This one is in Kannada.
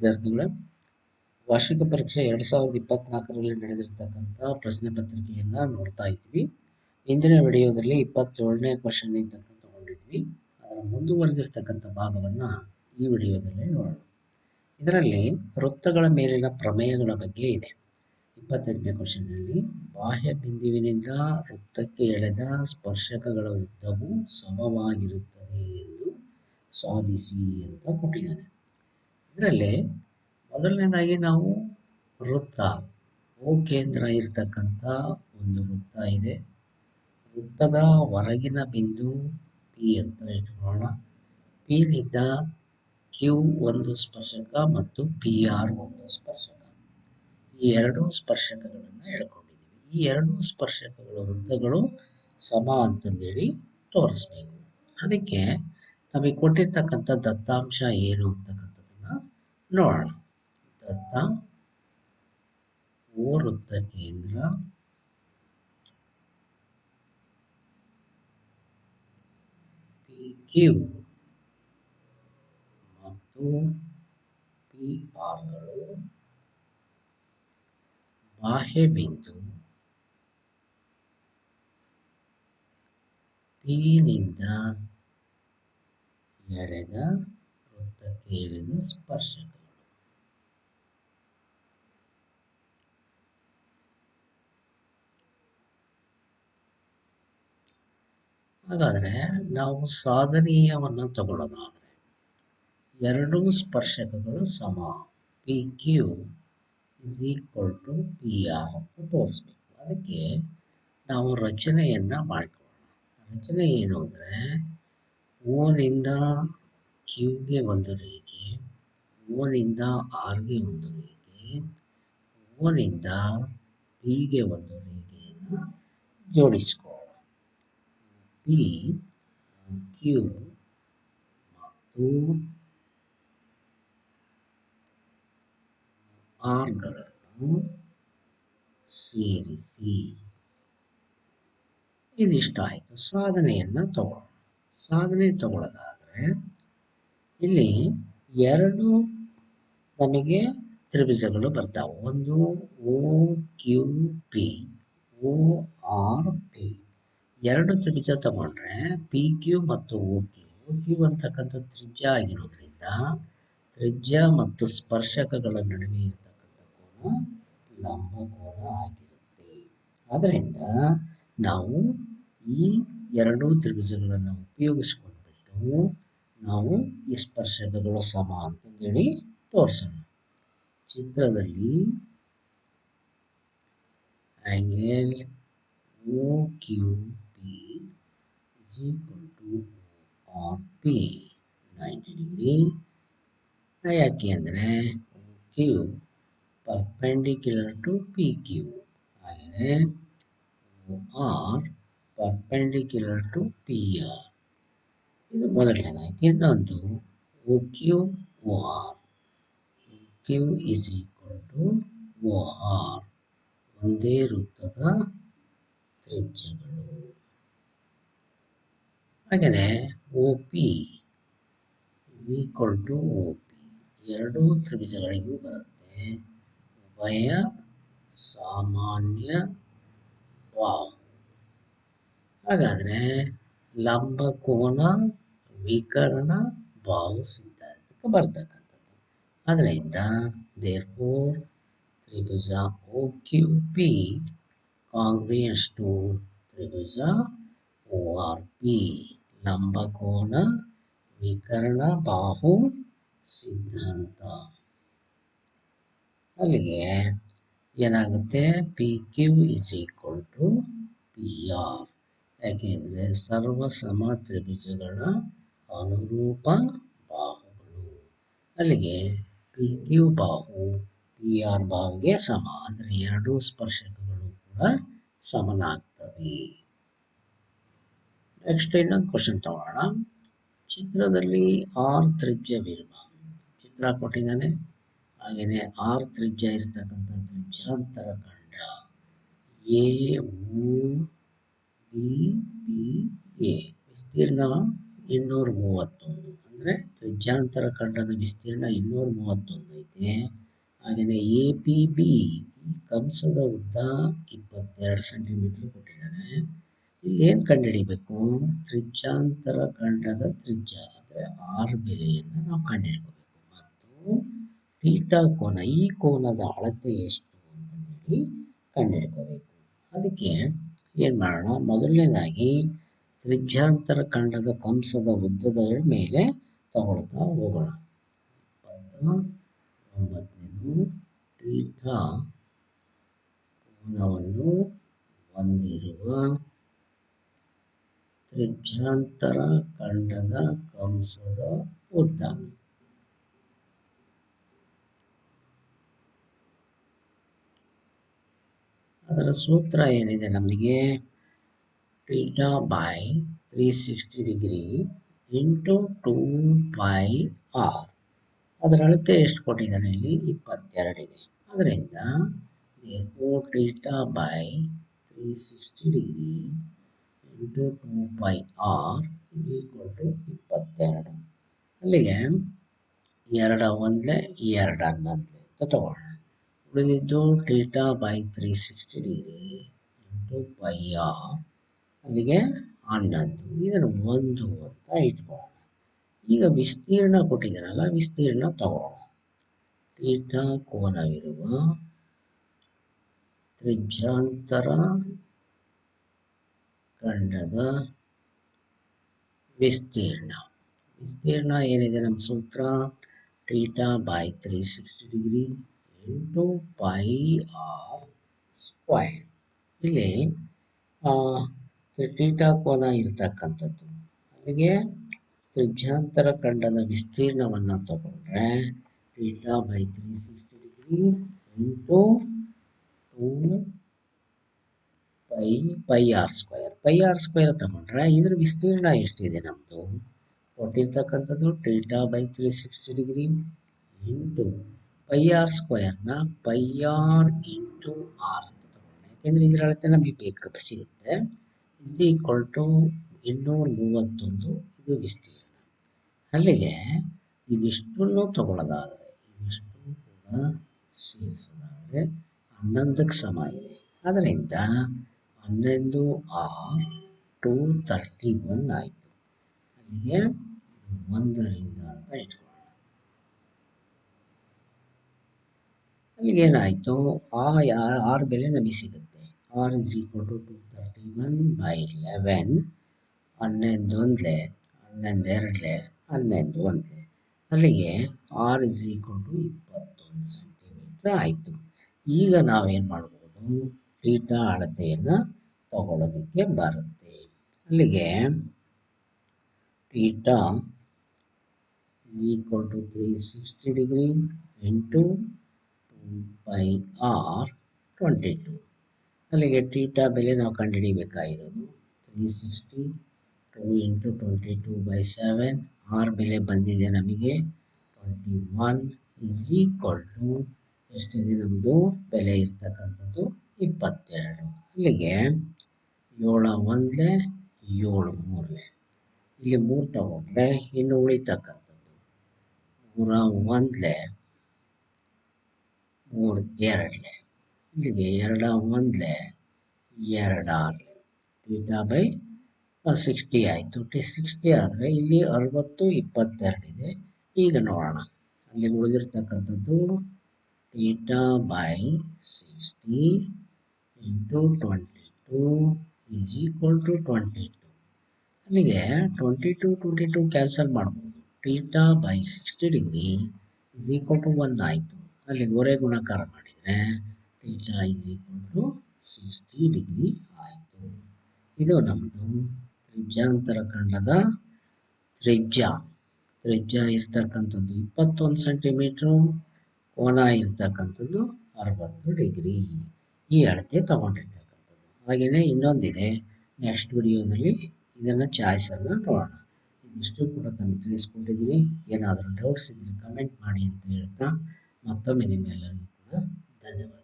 ವಿದ್ಯಾರ್ಥಿಗಳೇ ವಾರ್ಷಿಕ ಪರೀಕ್ಷೆ ಎರಡು ಸಾವಿರದ ಇಪ್ಪತ್ನಾಲ್ಕರಲ್ಲಿ ನಡೆದಿರ್ತಕ್ಕಂಥ ಪ್ರಶ್ನೆ ಪತ್ರಿಕೆಯನ್ನು ನೋಡ್ತಾ ಇದ್ವಿ. ಇಂದಿನ ವಿಡಿಯೋದಲ್ಲಿ ಇಪ್ಪತ್ತೇಳನೇ ಕ್ವಶನ್ ತನಕ ತಗೊಂಡಿದ್ವಿ. ಅದರ ಮುಂದುವರೆದಿರ್ತಕ್ಕಂಥ ಭಾಗವನ್ನು ಈ ವಿಡಿಯೋದಲ್ಲಿ ನೋಡೋಣ. ಇದರಲ್ಲಿ ವೃತ್ತಗಳ ಮೇಲಿನ ಪ್ರಮೇಯಗಳ ಬಗ್ಗೆ ಇದೆ. ಇಪ್ಪತ್ತೆಂಟನೇ ಕ್ವಶನ್ನಲ್ಲಿ ಬಾಹ್ಯ ಬಿಂದುವಿನಿಂದ ವೃತ್ತಕ್ಕೆ ಎಳೆದ ಸ್ಪರ್ಶಕಗಳ ಉದ್ದವು ಸಮವಾಗಿರುತ್ತದೆ ಎಂದು ಸಾಧಿಸಿ ಅಂತ ಕೊಟ್ಟಿದ್ದಾನೆ ಇದರಲ್ಲಿ ಮೊದಲನೇದಾಗಿ ನಾವು ವೃತ್ತ, ಓ ಕೇಂದ್ರ ಇರತಕ್ಕಂಥ ಒಂದು ವೃತ್ತ ಇದೆ. ವೃತ್ತದ ಹೊರಗಿನ ಬಿಂದು ಪಿ ಅಂತ ಇಟ್ಕೊಳ್ಳೋಣ. ಪಿನಿಂದ ಕ್ಯೂ ಒಂದು ಸ್ಪರ್ಶಕ ಮತ್ತು ಪಿ ಆರ್ ಒಂದು ಸ್ಪರ್ಶಕ. ಈ ಎರಡು ಸ್ಪರ್ಶಕಗಳನ್ನು ಹೇಳ್ಕೊಂಡಿದ್ದೀವಿ ಈ ಎರಡು ಸ್ಪರ್ಶಕಗಳ ವೃತ್ತಗಳು ಸಮ ಅಂತಂದೇಳಿ ತೋರಿಸ್ಬೇಕು. ಅದಕ್ಕೆ ನಮಗೆ ಕೊಟ್ಟಿರ್ತಕ್ಕಂಥ ದತ್ತಾಂಶ ಏನು ಅಂತಕ್ಕಂಥದ್ದನ್ನ ನೋಡೋಣ. ದತ್ತ ಓ ವೃತ್ತ ಕೇಂದ್ರ. ಪಿ ಕ್ಯೂ ಮತ್ತು ಪಿ ಆರ್ಗಳು ಬಾಹ್ಯ ಬಿಂದು. ಪಿನಿಂದ ಎಳೆದ ವೃತ್ತಕ್ಕೆ ಎಳೆದ ಸ್ಪರ್ಶಕಗಳು ಹಾಗಾದರೆ ನಾವು ಸಾಧನೀಯವನ್ನು ತಗೊಳ್ಳೋದಾದರೆ ಎರಡೂ ಸ್ಪರ್ಶಕಗಳು ಸಮ. P Q is equal to P R ಅಂತ ತೋರಿಸ್ಬೇಕು. ಅದಕ್ಕೆ ನಾವು ರಚನೆಯನ್ನು ಮಾಡಿಕೊಳ್ಳೋಣ. ರಚನೆ ಏನು ಅಂದರೆ ಓನಿಂದ ಕ್ಯೂಗೆ ಒಂದು ರೇಖೆ ಓನಿಂದ ಆರ್ಗೆ ಒಂದು ರೇಖೆ ಓನಿಂದ ಪಿಗೆ ಒಂದು ರೇಖೆಯನ್ನು ಜೋಡಿಸ್ಕೊಳ್ಳೋಣ ಪಿ ಕ್ಯೂ ಮತ್ತು ಆರ್ಗಳನ್ನು ಸೇರಿಸಿ. ಇದಿಷ್ಟ ಆಯಿತು. ಸಾಧನೆಯನ್ನು ತಗೊಳ್ಳೋಣ. ಸಾಧನೆ ತಗೊಳ್ಳೋದಾದರೆ, ಇಲ್ಲಿ ಎರಡು ನಮಗೆ ತ್ರಿಭುಜಗಳು ಬರ್ತಾವೆ. ಒಂದು O Q P, O R P. ಎರಡು ತ್ರಿಭುಜ ತಗೊಂಡ್ರೆ ಪಿ ಕ್ಯೂ ಮತ್ತು ಓ ಕ್ಯೂ ಓ ಕ್ಯೂ ಅಂತಕ್ಕಂಥ ತ್ರಿಜ್ಯ ಆಗಿರೋದ್ರಿಂದ ತ್ರಿಜ್ಯ ಮತ್ತು ಸ್ಪರ್ಶಕಗಳ ನಡುವೆ ಇರತಕ್ಕಂಥ ಕೋನ ಲಂಬ ಕೋನ ಆಗಿರುತ್ತೆ. ಆದ್ದರಿಂದ ನಾವು ಈ ಎರಡೂ ತ್ರಿಭುಜಗಳನ್ನು ಉಪಯೋಗಿಸ್ಕೊಂಡ್ಬಿಟ್ಟು ನಾವು ಈ ಸ್ಪರ್ಶಕಗಳು ಸಮ ಅಂತಂದೇಳಿ ತೋರಿಸೋಣ. ಚಿತ್ರದಲ್ಲಿ angle O Q P is equal to R P ninety degree ಯಾಕೆ ಅಂದರೆ O Q perpendicular to P Q ಹಾಗೆಯೇ R perpendicular to P R ಇದು ಮೊದಲನೇದಾಗಿ ಇನ್ನೊಂದು. O Q O R Q is equal to O R ಒಂದೇ ವೃತ್ತದ ತ್ರಿಜ್ಯಗಳು. ಹಾಗೆಯೇ O P is equal to O P ಎರಡೂ ತ್ರಿಭುಜಗಳಿಗೂ ಬರುತ್ತೆ. ಉಭಯ ಸಾಮಾನ್ಯ ಬಾಹು ಹಾಗಾದರೆ ಲಂಬ ಕೋನ, ವಿಕರ್ಣ, ಬಾಹು ಸಿದ್ಧಾಂತಕ್ಕೆ ಬರ್ತಕ್ಕಂಥದ್ದು. ಅದರಿಂದ therefore Tribhuja O Q P congruent to Tribhuja O R P ಲಂಬ ಕೋನ ವಿಕರ್ಣ ಬಾಹು ಸಿದ್ಧಾಂತ. ಅಲ್ಲಿಗೆ ಏನಾಗುತ್ತೆ? P Q is equal to P R ಯಾಕೆಂದರೆ ಸರ್ವ ಸಮ ತ್ರಿಭುಜಗಳ ಅನುರೂಪ ಬಾಹುಗಳು. ಅಲ್ಲಿಗೆ ಪಿ ಕ್ಯೂ ಬಾಹು ಪಿ ಆರ್ ಬಾಹುಗೆ ಸಮ. ಅಂದರೆ ಎರಡೂ ಸ್ಪರ್ಶಕಗಳು ಕೂಡ ಸಮನಾಗ್ತವೆ. ನೆಕ್ಸ್ಟ್ ಇನ್ನೊಂದು ಕ್ವಶನ್ ತಗೋಣ ಚಿತ್ರದಲ್ಲಿ ಆರ್ ತ್ರಿಜ್ಯವಿರುವ ಚಿತ್ರ ಕೊಟ್ಟಿದ್ದಾನೆ. ಹಾಗೆಯೇ ಆರ್ ತ್ರಿಜ್ಯ ಇರತಕ್ಕಂಥ ತ್ರಿಜ್ಯಾಂತರ ಖಂಡ. ಎ ಬಿ ಎ ವಿಸ್ತೀರ್ಣ ಇನ್ನೂರ ಮೂವತ್ತೊಂದು ಅಂದರೆ ತ್ರಿಜ್ಯಾಂತರ ಖಂಡದ ವಿಸ್ತೀರ್ಣ ಇನ್ನೂರ ಮೂವತ್ತೊಂದು ಐತೆ. ಹಾಗೆಯೇ ಎ ಪಿ ಬಿ ಕಂಸದ ಉದ್ದ ಇಪ್ಪತ್ತೆರಡು ಸೆಂಟಿಮೀಟರ್ ಕೊಟ್ಟಿದ್ದಾನೆ. ಇಲ್ಲಿ ಏನು ಕಂಡುಹಿಡಿಬೇಕು? ತ್ರಿಜ್ಯಾಂತರ ಖಂಡದ ತ್ರಿಜ್ಯ ಅಂದರೆ ಆರ್ ಬೆಲೆಯನ್ನು ನಾವು ಕಂಡುಹಿಡ್ಕೋಬೇಕು. ಮತ್ತು ಟೀಟಾ ಕೋನ, ಈ ಕೋನದ ಅಳತೆ ಎಷ್ಟು ಅಂತಂದೇಳಿ ಕಂಡುಹಿಡ್ಕೋಬೇಕು. ಅದಕ್ಕೆ ಏನು ಮಾಡೋಣ? ಮೊದಲನೇದಾಗಿ ತ್ರಿಜ್ಯಾಂತರ ಖಂಡದ ಕಂಸದ ಉದ್ದದ ಮೇಲೆ ತಗೊಳ್ತಾ ಹೋಗೋಣ. ಒಂಬತ್ತನೇದು ಟೀಟಾ ಕೋನವನ್ನು ಹೊಂದಿರುವ ತ್ರಿಜ್ಯಾಂತರ ಖಂಡದ ಕಂಸದ ಉದ್ದ ಅದರ ಸೂತ್ರ ಏನಿದೆ ನಮಗೆ? Theta by three sixty degree into two by R. ಅದರ ಅಳತೆ ಎಷ್ಟು ಕೊಟ್ಟಿದ್ದಾನೆ ಇಲ್ಲಿ? ಇಪ್ಪತ್ತೆರಡಿದೆ ಅದರಿಂದ theta by three sixty degree into two by R is equal to ಇಪ್ಪತ್ತೆರಡು. ಅಲ್ಲಿಗೆ ಎರಡ ಒಂದಲೇ ಎರಡು ಹನ್ನೊಂದಲೇ ಅಂತ ತಗೊಳ್ಳೋಣ ಉಳಿದಿದ್ದು theta by three sixty degree into by R ಅಲ್ಲಿಗೆ ಹನ್ನೊಂದು. ಇದನ್ನು ಒಂದು ಅಂತ ಇಟ್ಕೊಳ್ಳೋಣ. ಈಗ ವಿಸ್ತೀರ್ಣ ಕೊಟ್ಟಿದ್ದೀರಲ್ಲ ವಿಸ್ತೀರ್ಣ ತಗೊಳ್ಳೋಣ ಟೀಟಾ ಕೋನವಿರುವ ತ್ರಿಜ್ಯಾಂತರ ಖಂಡದ ವಿಸ್ತೀರ್ಣ. ವಿಸ್ತೀರ್ಣ ಏನಿದೆ ನಮ್ಮ ಸೂತ್ರ? Theta by three sixty degree into pi R square. ಇಲ್ಲಿ ಟೀಟಾ ಕೋನ ಇರತಕ್ಕಂಥದ್ದು. ಅಲ್ಲಿಗೆ ತ್ರಿಜ್ಯಾಂತರ ಖಂಡದ ವಿಸ್ತೀರ್ಣವನ್ನು ತಗೊಂಡ್ರೆ theta by three sixty degree into two pi pi R square. Pi R square ತಗೊಂಡ್ರೆ ಇದ್ರ ವಿಸ್ತೀರ್ಣ ಎಷ್ಟಿದೆ ನಮ್ಮದು ಕೊಟ್ಟಿರ್ತಕ್ಕಂಥದ್ದು theta by three sixty degree into pi R ಸ್ಕ್ವೇರ್ನ pi R into R ಅಂತ ತಗೊಂಡೆ ಯಾಕೆಂದರೆ ಇದರ ಅಳತೆ ನಮಗೆ ಬೇಕು ಸಿಗುತ್ತೆ. ಇಸ್ ಈಕ್ವಲ್ ಟು ಇನ್ನೂರ ಮೂವತ್ತೊಂದು, ಇದು ವಿಸ್ತೀರ್ಣ. ಅಲ್ಲಿಗೆ ಇದಿಷ್ಟನ್ನು ತಗೊಳ್ಳೋದಾದರೆ ಇದಿಷ್ಟು ಕೂಡ ಸೇರಿಸೋದಾದರೆ ಹನ್ನೊಂದಕ್ಕೆ ಸಮ ಇದೆ. ಅದರಿಂದ ಹನ್ನೊಂದು ಆರ್ ಟು ತರ್ಟಿ ಒನ್ ಆಯಿತು. ಅಲ್ಲಿಗೆ ಒಂದರಿಂದ ಅಂತ ಇಟ್ಕೊಳ್ಳೋಣ. ಅಲ್ಲಿಗೇನಾಯಿತು ಆ ಆರ್ ಬೆಲೆ ನಮಗೆ ಸಿಗುತ್ತೆ. R is equal to two thirty one by eleven ಹನ್ನೊಂದು ಒಂದಲೇ ಹನ್ನೊಂದು ಎರಡಲೇ ಹನ್ನೊಂದು ಒಂದಲೇ. ಅಲ್ಲಿಗೆ ಆರ್ ಇಸ್ ಈಕ್ವಲ್ ಟು ಇಪ್ಪತ್ತೊಂದು ಸೆಂಟಿಮೀಟ್ರ್ ಆಯಿತು. ಈಗ ನಾವೇನು ಮಾಡ್ಬೋದು? ಥೀಟಾ ಅಳತೆಯನ್ನು ತಗೊಳ್ಳೋದಕ್ಕೆ ಬರುತ್ತೆ. ಅಲ್ಲಿಗೆ theta is equal to 360 degree into 2 R twenty 22 ಅಲ್ಲಿಗೆ ಟೀಟಾ ಬೆಲೆ ನಾವು ಕಂಡುಹಿಡಿಬೇಕಾಗಿರೋದು three sixty to into twenty two by seven. R ಬೆಲೆ ಬಂದಿದೆ ನಮಗೆ. Twenty one is equal to ಎಷ್ಟಿದೆ ನಮ್ಮದು? ಬೆಲೆ ಇರ್ತಕ್ಕಂಥದ್ದು ಇಪ್ಪತ್ತೆರಡು. ಅಲ್ಲಿಗೆ ಏಳು ಒಂದಲೇ ಏಳು ಮೂರಲೆ. ಇಲ್ಲಿ ಮೂರು ತಗೊಂಡ್ರೆ ಇನ್ನು ಉಳಿತಕ್ಕಂಥದ್ದು. ಮೂರ ಒಂದ್ಲೆ ಮೂರು ಎರಡಲೆ. ಇಲ್ಲಿಗೆ ಎರಡ ಒಂದ್ಲೆ ಎರಡಾರಲೆ. ಟೀಟಾ ಬೈ ಸಿಕ್ಸ್ಟಿ ಆಯಿತು. ಟಿ ಸಿಕ್ಸ್ಟಿ ಆದರೆ ಇಲ್ಲಿ ಅರವತ್ತು ಇಪ್ಪತ್ತೆರಡಿದೆ ಈಗ ನೋಡೋಣ. ಅಲ್ಲಿ ಉಳಿದಿರ್ತಕ್ಕಂಥದ್ದು theta by sixty into twenty two is equal to twenty two ಅಲ್ಲಿಗೆ twenty two twenty two cancel ಮಾಡ್ಬೋದು. Theta by sixty degree is equal to one ಆಯಿತು. ಅಲ್ಲಿಗೆ ಒರೆ ಗುಣಾಕಾರ ಮಾಡಿದರೆ theta is equal to sixty degree ಆಯಿತು. ಇದು ನಮ್ಮದು ತ್ರಿಜ್ಯಾಂತರ ಖಂಡದ ತ್ರಿಜ್ಯ. ತ್ರಿಜ್ಯ ಇರ್ತಕ್ಕಂಥದ್ದು ಇಪ್ಪತ್ತೊಂದು ಸೆಂಟಿಮೀಟ್ರು ಕೋನ ಇರ್ತಕ್ಕಂಥದ್ದು ಅರವತ್ತು ಡಿಗ್ರಿ ಈ ಅಳತೆ ತಗೊಂಡಿರ್ತಕ್ಕಂಥದ್ದು ಹಾಗೆಯೇ ಇನ್ನೊಂದಿದೆ. ನೆಕ್ಸ್ಟ್ ವಿಡಿಯೋದಲ್ಲಿ ಇದನ್ನು ಚಾಯ್ಸನ್ನು ನೋಡೋಣ. ಇದಿಷ್ಟು ಕೂಡ ತಮಗೆ ತಿಳಿಸ್ಕೊಂಡಿದ್ದೀನಿ. ಏನಾದರೂ ಡೌಟ್ಸ್ ಇದ್ದರೆ ಕಮೆಂಟ್ ಮಾಡಿ ಅಂತ ಹೇಳ್ತಾ ಮತ್ತೊಮ್ಮೆ ನಿಮ್ಮೆಲ್ಲರಿಗೂ ಕೂಡ ಧನ್ಯವಾದ